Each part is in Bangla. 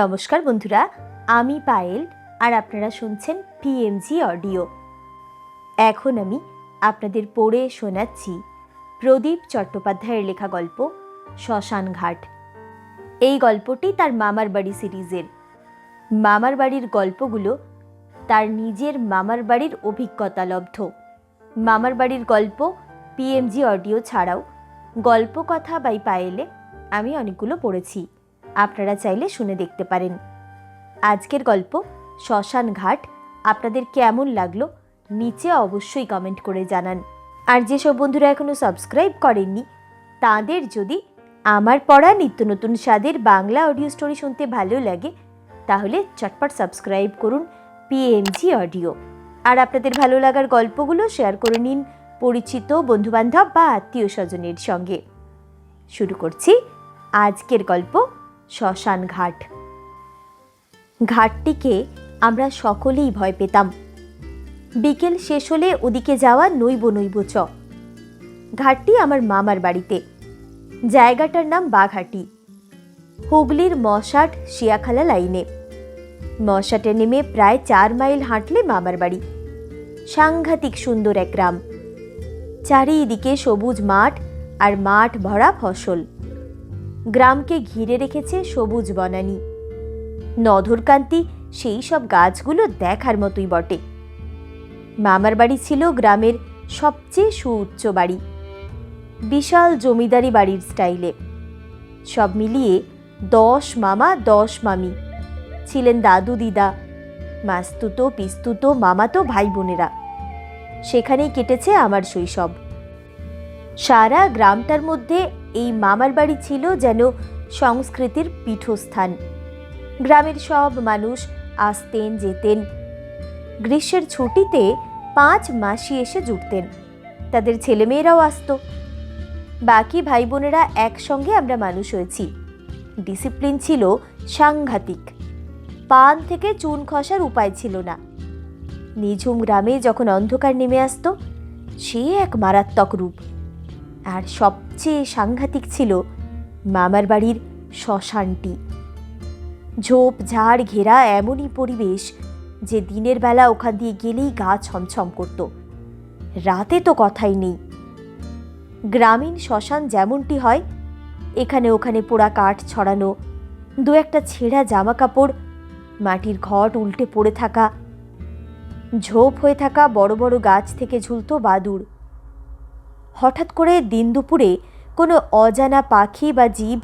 নমস্কার বন্ধুরা, আমি পায়েল আর আপনারা শুনছেন পিএমজি অডিও এখন আমি আপনাদের পড়ে শোনাচ্ছি প্রদীপ চট্টোপাধ্যায়ের লেখা গল্প শ্মশান ঘাট। এই গল্পটি তার মামার বাড়ি সিরিজের। মামার বাড়ির গল্পগুলো তার নিজের মামার বাড়ির অভিজ্ঞতা লব্ধ মামার বাড়ির গল্প পিএমজি অডিও ছাড়াও গল্প কথা বাই পায়েলে আমি অনেকগুলো পড়েছি। আপনারা চাইলে শুনে দেখতে পারেন। আজকের গল্প শ্মশান ঘাট আপনাদের কেমন লাগল নিচে অবশ্যই কমেন্ট করে জানান। আর যেসব বন্ধুরা এখনও সাবস্ক্রাইব করেননি, তাদের যদি আমার পড়া নিত্য নতুন স্বাদের বাংলা অডিও স্টোরি শুনতে ভালো লাগে, তাহলে চটপট সাবস্ক্রাইব করুন পিএমজি অডিও আর আপনাদের ভালো লাগার গল্পগুলো শেয়ার করে নিন পরিচিত বন্ধুবান্ধব বা আত্মীয় স্বজনের সঙ্গে। শুরু করছি আজকের গল্প শ্মশান ঘাট ঘাটটিকে আমরা সকলেই ভয় পেতাম। বিকেল শেষ হলে ওদিকে যাওয়া নইব নইব চ। ঘাটটি আমার মামার বাড়িতে। জায়গাটার নাম বাঘাটি। হুগলির মশাট শিয়াখালা লাইনে। মশাটে নেমে প্রায় চার মাইল হাঁটলে মামার বাড়ি। সাংঘাতিক সুন্দর এক গ্রাম। চারিদিকে সবুজ মাঠ আর মাঠ ভরা ফসল। গ্রামকে ঘিরে রেখেছে সবুজ বনানী। নধরকান্তি সেই সব গাছগুলো দেখার মতোই বটে। মামার বাড়ি ছিল গ্রামের সবচেয়ে সুউচ্চ বাড়ি। বিশাল জমিদারি বাড়ির স্টাইলে। সব মিলিয়ে দশ মামা, দশ মামি। ছিলেন দাদু, দিদা। মাস্তুতো, পিস্তুতো, মামাতো ভাই বোনেরা। সেখানেই কেটেছে আমার শৈশব। সারা গ্রামটার মধ্যে এই মামার বাড়ি ছিল যেন সংস্কৃতির পীঠস্থান। গ্রামের সব মানুষ আসতেন, যেতেন। গ্রীষ্মের ছুটিতে পাঁচ মাসি এসে জুটতেন। তাদের ছেলেমেয়েরাও আসতো। বাকি ভাই বোনেরা একসঙ্গে আমরা মানুষ হয়েছি। ডিসিপ্লিন ছিল সাংঘাতিক। পান থেকে চুন খসার উপায় ছিল না। নিঝুম গ্রামে যখন অন্ধকার নেমে আসতো, সে এক মারাত্মক রূপ। আর সবচেয়ে সাংঘাতিক ছিল মামার বাড়ির শ্মশানটি। ঝোপ ঝাড় ঘেরা এমনই পরিবেশ যে দিনের বেলা ওখান দিয়ে গেলেই গা ছমছম করত। রাতে তো কথাই নেই। গ্রামীণ শ্মশান যেমনটি হয়, এখানে ওখানে পোড়া কাঠ ছড়ানো, দু একটা ছেঁড়া জামা কাপড় মাটির ঘট উল্টে পড়ে থাকা, ঝোপ হয়ে থাকা বড় বড় গাছ থেকে ঝুলতো বাদুড়। হঠাৎ করে দিন দুপুরে কোনো অজানা পাখি বা জীব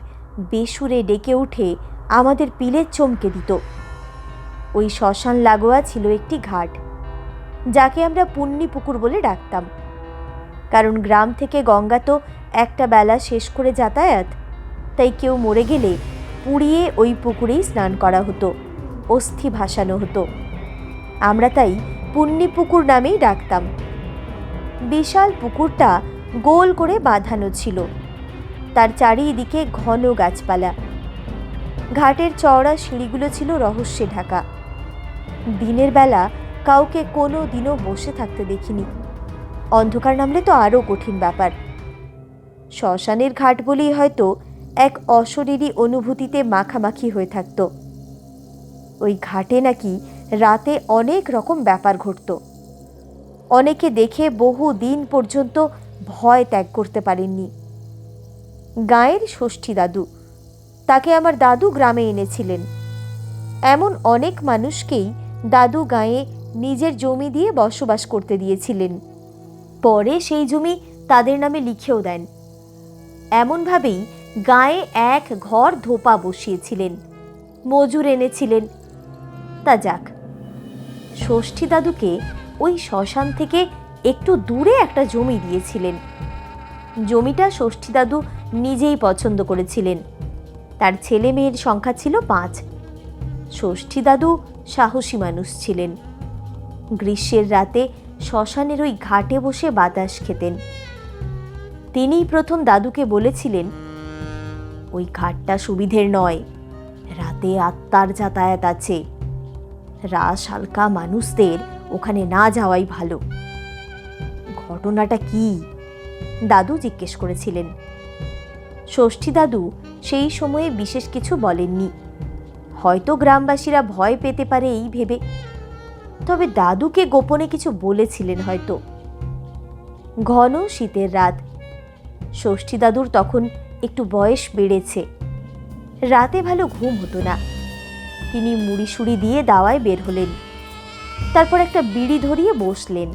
বেসুরে ডেকে উঠে আমাদের পিলের চমকে দিত। ওই শ্মশান লাগোয়া ছিল একটি ঘাট, যাকে আমরা পুণ্যি পুকুর বলে ডাকতাম। কারণ গ্রাম থেকে গঙ্গা তো একটা বেলা শেষ করে যাতায়াত, তাই কেউ মরে গেলে পুড়িয়ে ওই পুকুরেই স্নান করা হতো, অস্থি ভাসানো হতো। আমরা তাই পুণ্যি পুকুর নামেই ডাকতাম। বিশাল পুকুরটা গোল করে বাঁধানো ছিল। তার চারিদিকে ঘন গাছপালা। ঘাটের চওড়া সিঁড়িগুলো ছিল রহস্যে ঢাকা। দিনের বেলা কাউকে কোনো দিনও বসে থাকতে দেখিনি। অন্ধকার নামলে তো আরও কঠিন ব্যাপার। শ্মশানের ঘাট বলেই হয়তো এক অশরীরী অনুভূতিতে মাখামাখি হয়ে থাকত। ওই ঘাটে নাকি রাতে অনেক রকম ব্যাপার ঘটত। অনেকে দেখে বহু দিন পর্যন্ত ভয় ত্যাগ করতে পারেননি। গায়ের ষষ্ঠী দাদু তাকে আমার দাদু গ্রামে এনেছিলেন। এমন অনেক মানুষকেই দাদু গায়ে নিজের জমি দিয়ে বসবাস করতে দিয়েছিলেন। পরে সেই জমি তাদের নামে লিখেও দেন। এমনভাবেই গায়ে এক ঘর ধোপা বসিয়েছিলেন। মজুর এনেছিলেন। তা যাক, ষষ্ঠী দাদুকে ওই শ্মশান থেকে একটু দূরে একটা জমি দিয়েছিলেন। জমিটা ষষ্ঠী দাদু নিজেই পছন্দ করেছিলেন। তার ছেলে মেয়ের সংখ্যা ছিল পাঁচ। ষষ্ঠী দাদু সাহসী মানুষ ছিলেন। গ্রীষ্মের রাতে শ্মশানের ওই ঘাটে বসে বাতাস খেতেন। তিনিই প্রথম দাদুকে বলেছিলেন, ওই ঘাটটা সুবিধের নয়। রাতে আত্মার যাতায়াত আছে। রাস হালকা মানুষদের ওখানে না যাওয়াই ভালো। ঘটনাটা কি? দাদু জিজ্ঞেস করেছিলেন। ষষ্ঠী দাদু সেই সময়ে বিশেষ কিছু বলেননি। হয়তো গ্রামবাসীরা ভয় পেতে পারে এই ভেবে। তবে দাদুকে গোপনে কিছু বলেছিলেন হয়তো। ঘন শীতের রাত। ষষ্ঠী দাদুর তখন একটু বয়স বেড়েছে। রাতে ভালো ঘুম হতো না। তিনি মুড়ি সুড়ি দিয়ে দাওয়ায় বের হলেন। তারপর একটা বিড়ি ধরিয়ে বসলেন।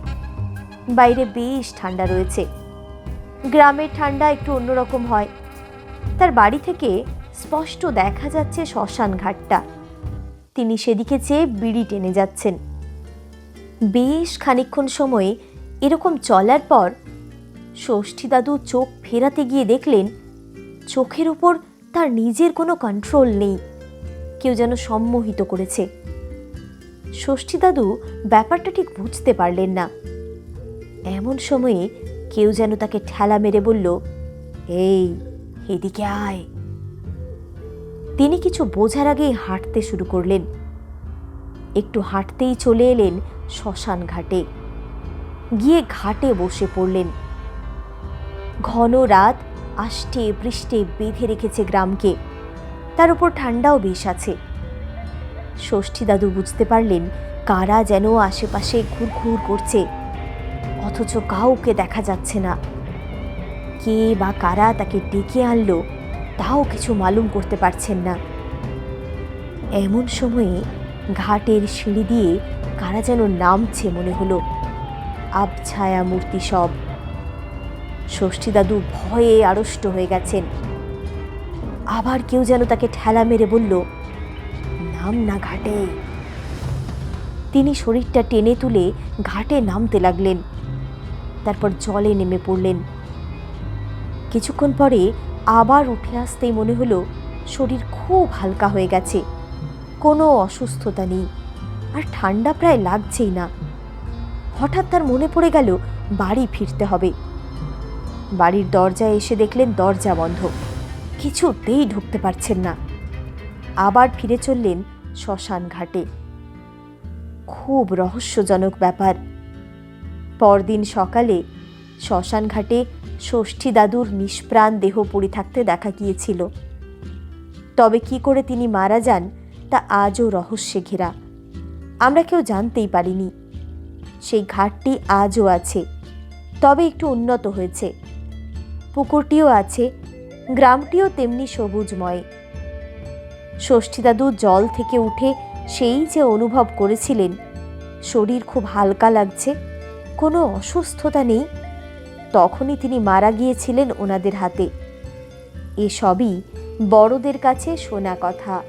বাইরে বেশ ঠান্ডা রয়েছে। গ্রামের ঠান্ডা একটু অন্যরকম হয়। তার বাড়ি থেকে স্পষ্ট দেখা যাচ্ছে শ্মশান ঘাটটা। তিনি সেদিকে চেয়ে বিড়ি টেনে যাচ্ছেন। বেশ খানিকক্ষণ সময়ে এরকম চলার পর ষষ্ঠী দাদু চোখ ফেরাতে গিয়ে দেখলেন, চোখের ওপর তার নিজের কোনো কন্ট্রোল নেই। কেউ যেন সম্মোহিত করেছে। ষষ্ঠী দাদু ব্যাপারটা ঠিক বুঝতে পারলেন না। এমন সময়ে কেউ যেন তাকে ঠেলা মেরে বলল, এই, এদিকে আয়। তিনি কিছু বোঝার আগেই হাঁটতে শুরু করলেন। একটু হাঁটতেই চলে এলেন শ্মশান ঘাটে। গিয়ে ঘাটে বসে পড়লেন। ঘন রাত আষ্টে বৃষ্টে বেঁধে রেখেছে গ্রামকে। তার উপর ঠান্ডাও বেশ আছে। ষষ্ঠী দাদু বুঝতে পারলেন কারা যেন আশেপাশে ঘুরঘুর করছে। অথচ কাউকে দেখা যাচ্ছে না। কে বা কারা তাকে ডেকে আনলো, তাও কিছু মালুম করতে পারছেন না। এমন সময়ে ঘাটের সিঁড়ি দিয়ে কারা যেন নামছে মনে হলো। আবছায়া মূর্তি সব। ষষ্ঠী দাদু ভয়ে আড়ষ্ট হয়ে গেছেন। আবার কেউ যেন তাকে ঠেলা মেরে বলল, নাম না ঘাটে। তিনি শরীরটা টেনে তুলে ঘাটে নামতে লাগলেন। তারপর জলে নেমে পড়লেন। কিছুক্ষণ পরে আবার উঠে আসতেই মনে হলো শরীর খুব হালকা হয়ে গেছে। কোনো অসুস্থতা নেই, আর ঠান্ডা প্রায় লাগছেই না। হঠাৎ তার মনে পড়ে গেল বাড়ি ফিরতে হবে। বাড়ির দরজায় এসে দেখলেন দরজা বন্ধ, কিছুতেই ঢুকতে পারছেন না। আবার ফিরে চললেন শ্মশান ঘাটে খুব রহস্যজনক ব্যাপার। পরদিন সকালে শ্মশান ঘাটে ষষ্ঠী দাদুর নিষ্প্রাণ দেহ পড়ে থাকতে দেখা গিয়েছিল। তবে কি করে তিনি মারা যান, তা আজও রহস্যে ঘেরা। আমরা কেউ জানতেই পারিনি। সেই ঘাটটি আজও আছে, তবে একটু উন্নত হয়েছে। পুকুরটিও আছে, গ্রামটিও তেমনি সবুজময়। ষষ্ঠী দাদু জল থেকে উঠে সেই যে অনুভব করেছিলেন, শরীর খুব হালকা লাগছে। কোনো অসুস্থতা নেই। তখনই তিনি মারা গিয়েছিলেন ওনাদের হাতে। এসবই বড়দের কাছে শোনা কথা।